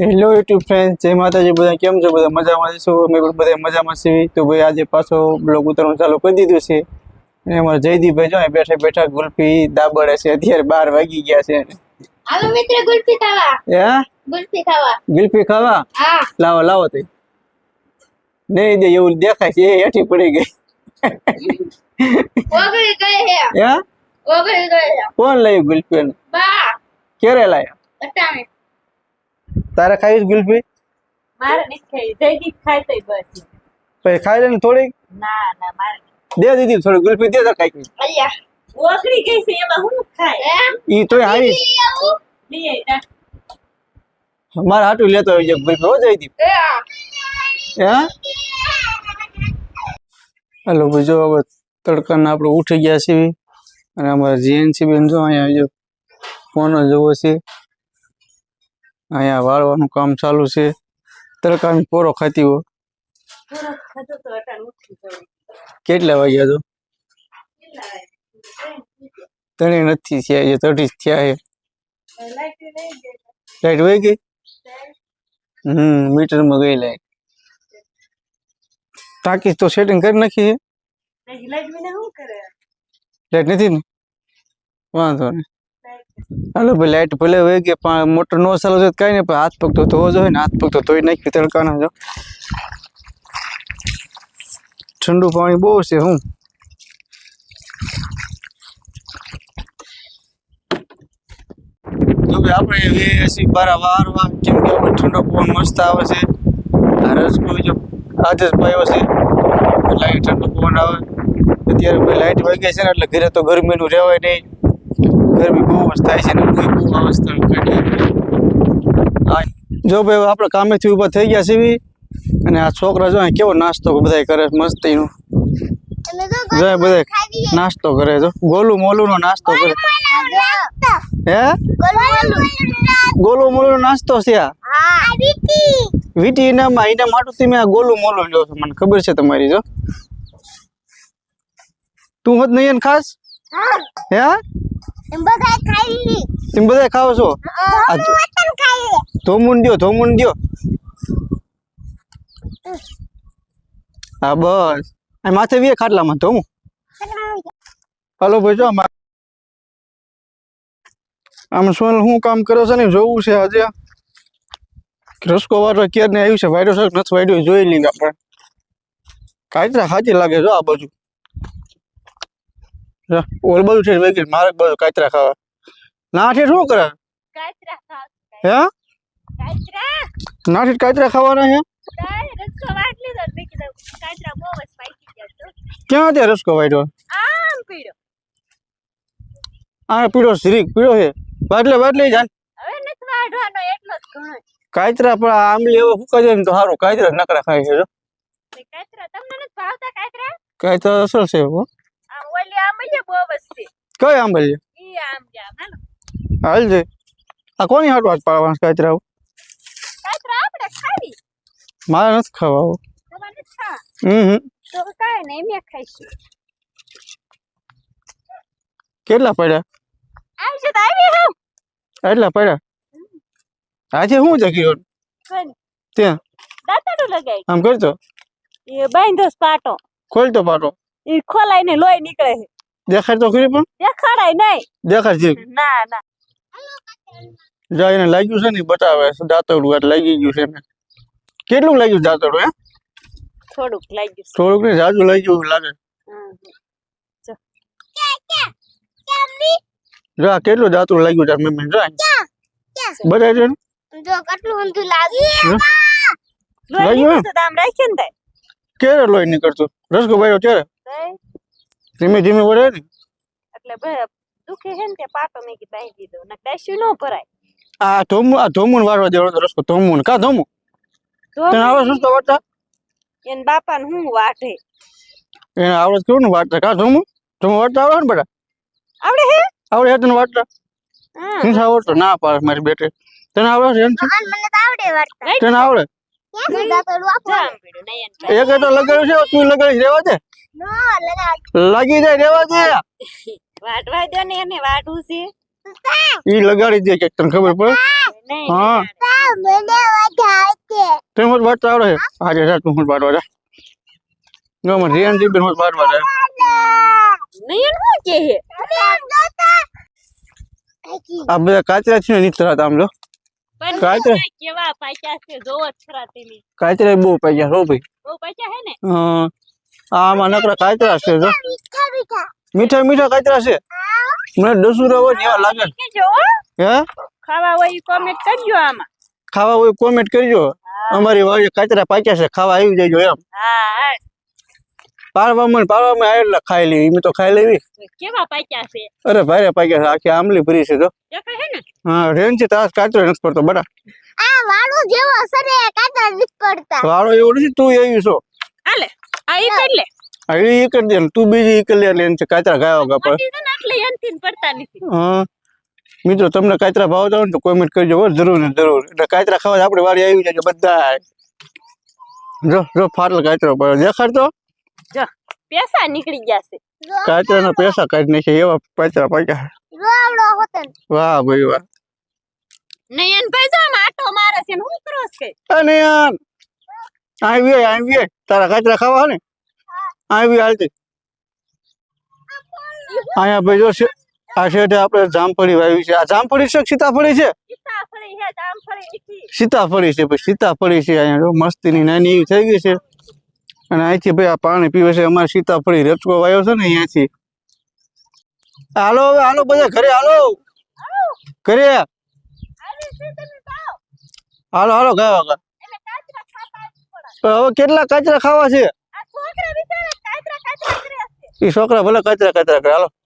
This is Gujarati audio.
હેલો યુટ્યુબ ફ્રેન્ડ જય માતાજી. બધા કેમ છો? બધા મજામાં છો? અમે પણ બધા મજામાં છીએ. તો ભાઈ આજે પાછો બ્લોગ ઉતરવાનું ચાલુ કરી દીધું છે. અને અમારા જયદીપભાઈ જો અહીં બેઠા બેઠા ગુલ્ફી દાબડે છે. અત્યારે બાર વાગી ગયા છે. હાલો મિત્ર ગુલ્ફી ખાવા. હે? ગુલ્ફી ખાવા. ગુલ્ફી ખાવા? હા. લાવો લાવો તે. નહીં દે એવું દેખાય છે. એ હેઠી પડી ગઈ. ઓગળી ગઈ હે. હે? ઓગળી ગઈ હે. કોણ લાવ્યું ગુલ્ફી બા. ક્યારે લાવ્યા અટાણે તારે ખાવી ગુલ્ફી? મારે નથી ખાઈ. ખાય તોય બસ. પછી ખાઈ લે ને થોડીક? ના ના મારે દે દીધી થોડી ગુલ્ફી દે તો ખાઈ. અલ્યા ગઈ છે એમાં હું ખાય હે ઈ તોય હારી. લઈ આવું. લઈ મારા હાટું લેતો આવી જાય ગુલ્ફી. હો એ આ. હે? હાલો ભાઈ જો હવે તડકાના આપણે ઉઠી ગયા છીએ. અને અમારા જીએનસી બેન જો અહીંયા જો ફોન જોવો છે. અહીંયા વાળવાનું કામ ચાલુ છે. તડકાની પોરો ખાતી હો કેટલા વાગ્યા તો? તને નથી થયા એ તઢી થયા છે. લાઈટ લઈ વહી ગઈ? હમ મીટરમાં ગઈ લાઈટ. ટાંકી તો સેટિંગ કરી નાખી છે. લાઈટ નથી ને? વાંધો નહીં. હાલો ભાઈ, લાઈટ ભલે વહી ગઈ, પણ મોટર નો ચાલુ છે કઈ નહીં, પણ હાથ પગ તો ધોવો જોઈએ ને, હાથ પગ તો ધોઈ નાખી તડકાના જો. ઠંડુ પાણી બહુ છે, હું. તો ભાઈ, આપણે વેસી વાર વાર કેમ કે ઠંડો પવન મસ્ત આવે છે. રસકો જો આજ જ પાયો છે, એટલે ઠંડો પવન આવે. અત્યારે ભાઈ લાઈટ વહી છે ને, એટલે ઘરે તો ગરમીનું રહેવાય નહીં. ગરમી બહુ જ થાય છે ને બહુ અવસ્થા કાઢી જો ભાઈ આપણે કામેથી ઊભા થઈ ગયા છીએ અને આ છોકરા જો કેવો નાસ્તો બધા કરે મસ્તી મસ્તીનો. જો બધા નાસ્તો કરે જો. ગોલું મોલું નો નાસ્તો કરે. હે? ગોલું મોલું નાસ્તો. છે આ? વીટી. ઇનામમાં ઇનામ હાટુથી મેં આ ગોલું મોલું લ્યો છું મને ખબર છે તમારી જો. તું હોત નહીં એને ખાસ? હા. હે? એમ ખાઈ ખાઓ છો? ધોમુન દ્યો ધોમુન દ્યો. હા બસ. આ માથે વીએ ખાટલામાં ધોમું. હાલો ભાઈ જો આમ. સોનલ શું કામ કરો છે ને જોવું છે આજે. રસકો વાળો ક્યારે આવ્યું છે? વાયડો સર નથી વાયડો જોઈ લીધા આપણે. કાંઈ સાચી લાગે જો આ બાજુ. ઓલ બધું છે વેગી મારે બધું કાચરા ખાવા. નાઠે શું કરે? કાચરા ખાવા. હે? કાચરા નાઠે કાચરા ખાવાના હે તો તો. ક્યાં ત્યાં રસકો આમ પીડો આ પીળો શ્રી પીળો છે. વાટલે વાટલે જાન. હવે નથી વાઢવાનો એટલો જ ઘણો કાચરા પણ આ આંબલી એવો ફૂકા જાય ને તો સારું કાચરા નકરા ખાય છે તે કાચરા તમને નથી ભાવતા કાચરા કાચરા અસલ છે હો આમ ઓલી આમ છે બહુ જ છે કઈ આમ જામ હાલો. છે. આ કોની હાટું હાથ પાડવાના આપણે મારે નથી ખાવા હમ કેટલા પડ્યા? હું એટલા પડ્યા? આજે શું જગ્યો ત્યાં. આમ કરતો એ બાંધો પાટો. ખોલતો પાટો. એ ખોલાઈને લોહી નીકળે છે. દેખાડ તો ખરી પણ? દેખાડાય નહીં. દેખાડ છે ના ના. જા એને લાગ્યું છે ને બતાવે છે દાંતરડું એટલે લાગી ગયું છે ને કેટલું લાગ્યું દાંતરડું હે? થોડુંક લાગ્યું થોડુંક ને જાજુ લાગ્યું લાગે. જા. કેટલું દાંતરડું લાગ્યું તાર મમ્મી જા. બતાવી દે જો કેટલું ઊંધું લાગ્યું લાગ્યું તો આમ રાખીએ ને તાય. ક્યારે લોહી નીકળતું? રસકો ભાઈ ક્યારે? તાય. ધીમે ધીમે વળે ને. એટલે ભાઈ દુખે છે ને તે પાટો મેં કી બાંધી દીધો. ને દાસ્યું નો ભરાય. આ ધોમ આ ધોમુન વાળવા દેવાનો તો રસકો ધોમું કા ધોમું? તો શું આવડે વાટા એન બાપા ને હું વાટે? એને આવડે કેવું ને વાટતા? કા ધોમું? ધોમું વાટતા આવડે ને બડા આવડે હે? આવડે હે તને વાળતા હા. આવડતો? ના પાડે મારી બેટે. તને આવડે છે મને તો આવડે વાર્તા તને આવડે? એક તો લગાડ્યું છે તું લગાડી રેવા દે. લાગી જાય રેવા દે. વાટવા દો ને એને વાઢવું છે. ઈ લગાડી દે કે તને ખબર પડે? હા. મને મજા છે તું હોત વાટતા આવડે. આજે જા તું હોત વાટવા જા. જો મને રિયાન જીબેન હોત વાટવા જા. નહીં એનું કે હે આ બધા કાચરા છે ની નીતરા આમ લો કાચરા કેવા પાક્યા છે જોવો જ તેલી કાચરા બહુ પાક્યા હો ભાઈ. બહુ પાક્યા હે ને? હા. આમાં નકરા કાચરા છે જો. મીઠા મીઠા મીઠા છે. મને દસુરા હોય એવા લાગે. છે. કેજો હો. હે ખાવા હોય કોમેન્ટ કરજો. આમાં ખાવા હોય કોમેન્ટ કરજો અમારી કાચરા પાક્યા છે ખાવા આવી જજો એમ. પાડવામાં પાડવામાં આવેલા ખાઈ લેવી મેં તો ખાઈ લેવી. કેવા પાક્યા છે અરે ભાઈ પાક્યા છે આખી આંબલી ભરી છે જો. હે રેન છે તાસ કાચરો નથી પડતો બટા. આ વાળું જેવો કાતર નથી પડતા. વાળો એવો નથી તું એવી છો. આ ઈ કરી લે આ એ કરી દે તું બીજી કરી લે એને છે કાચરા ગાયો ગા પર એટલે એનથી પડતા નથી. હા. મિત્રો તમને કાચરા ભાવતા હોય ને તો કોમેન્ટ કરજો હો જરૂર ને જરૂર. એટલે કાચરા ખાવા આપણે વાડી આવી જાય બધા જો જો ફાટલ કાચરો પર દેખાડતો? જો પૈસા નીકળી ગયા છે. કાચરાના પૈસા કાઢી નાખે એવા કાચરા પાક્યા. રોવડો વાહ ભાઈ વાહ. નયન ભાઈ જો આટો મારે છે હું કરો? છે અને યાર આવી આવી તારા કાચરા ખાવા ને? આવી હાલતી અહીંયા ભાઈ જો આ શેઠે આપણે જામફળી વાવી છે. આ જામફળી છે સીતાફળી છે? સીતાફળી છે ભાઈ સીતાફળી છે. અહીંયા જો મસ્તીની નાની એવી થઈ ગઈ છે. અને અહીંથી ભાઈ આ પાણી પીવે છે. અમારે સીતાફળી રચકો વાયો છે ને અહીંયાથી. હાલો હવે હાલો બધા ઘરે હાલો. ઘરે. હાલો હાલો ગાવા ગા એટલે કાચરા ખાતા જ પડે પણ હવે કેટલા કાચરા ખાવા છે? એ છોકરા ભલે કચરા કચરા કરે હાલો.